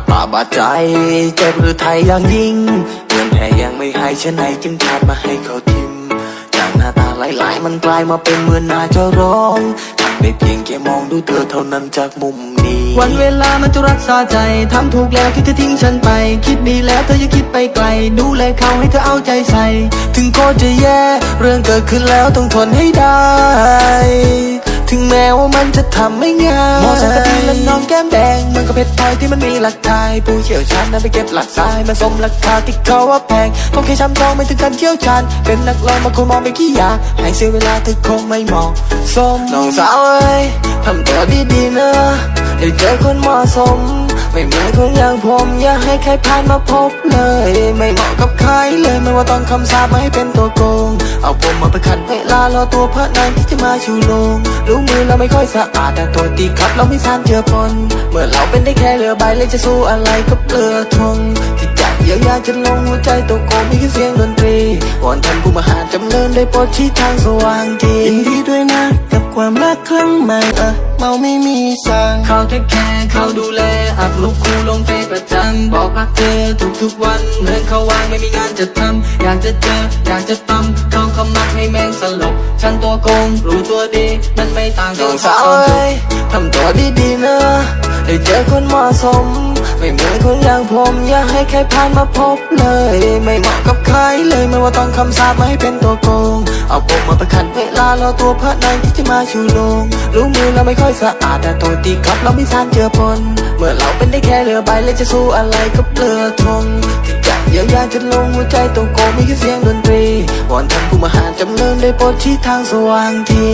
ดตาบาดใจ เจ็บหรือไทยอย่างยิ่งเงินแพ้ยังไม่ให้ฉันไหนจึงพาดมาให้เขาทิมจากหน้าตาหลายๆ มันกลายมาเป็นเหมือนนาจะร้องทำได้เพียงแค่มองดูเธอเท่านั้นจากมุมนี้ วันเวลามันจะรักษาใจทำถูกแล้วที่เธอทิ้งฉันไป คิดดีแล้วเธออย่าคิดไปไกล ดูแลเขาให้เธอเอาใจใส่ ถึงโคตรจะแย่ เรื่องเกิดขึ้นแล้วต้องทนให้ได้ ถึงแม้ว่ามันจะทำไม่ง่ายมองสักกะดีและน้อ ก็เพชรพลอยที่มันมีหลักทายผู้เชี่ยวชาญนั้นไปเก็บหลักทรายมาสมราคาที่เขาว่าแพงต้องแค่ช้ำทองไม่ถึงการเชี่ยวชาญเป็นนักร้องมาคุณมองไปขี้ยาให้เสียเวลาเธอคงไม่เหมาะสมน้องสาวเอ้ยทำตัวดีๆนะได้เจอคนเหมาะสม ไม่เหมือนคนอย่างผมอย่าให้ใครผ่านมาพบเลย ไม่เหมาะกับใครเลยไม่ว่าต้องคำสาปมาให้เป็นตัวโกง เอาผมมาไปขัดเวลารอตัวพระนางที่จะมาชูโลงรู้มือเราไม่ค่อยสะอาดแต่ตัวตีครับเราไม่ทานเจือปนเมื่อเราเป็นได้แค่เรือใบเลยจะสู้อะไรกับเรือธงที่จะเยียวยาจะลงหัวใจตัวโกงมีแค่เสียงดนตรีวอนท่านผู้มหาจำเริญได้โปรดชี้ทางสว่างทียินดีด้วยนะ กับความรักครั้งใหม่อะเมาไม่มีสางเขาเทคแคร์เขาดูแล อัพรูปคู่ลงเฟซประจำบอกรักเธอทุกทุกๆวันเหมือนเขาว่างไม่มีงานจะทำอยากจะเจอ อยากจะตำเขาเขามักให้แมงสลบ ฉันตัวโกงรู้ตัวดีมันไม่ต่างกัอบสาวเอ้ยทำตัวดีๆนะได้เจอคนเหมาะสม ไม่เหมือนคนอย่างผมอย่าให้ใครผ่านมาพบเลย ไม่เหมาะกับใครเลยไม่ว่าต้องคำสาปมาให้เป็นตัวโกง เอาผมมาประคันเวลารอตัวพระนางที่จะมาชูลงรู้มือเราไม่ค่อยสะอาดแต่ตัวตีครับเราไม่สานเจือปนเมื่อเราเป็นได้แค่เรือใบแล้วจะสู้อะไรกับเรือธงที่จะเยียวยาจะลงหัวใจตัวโกงมีแค่เสียงดนตรีวอนท่านผู้มหาจำเริญได้โปรดชี้ทางสว่างที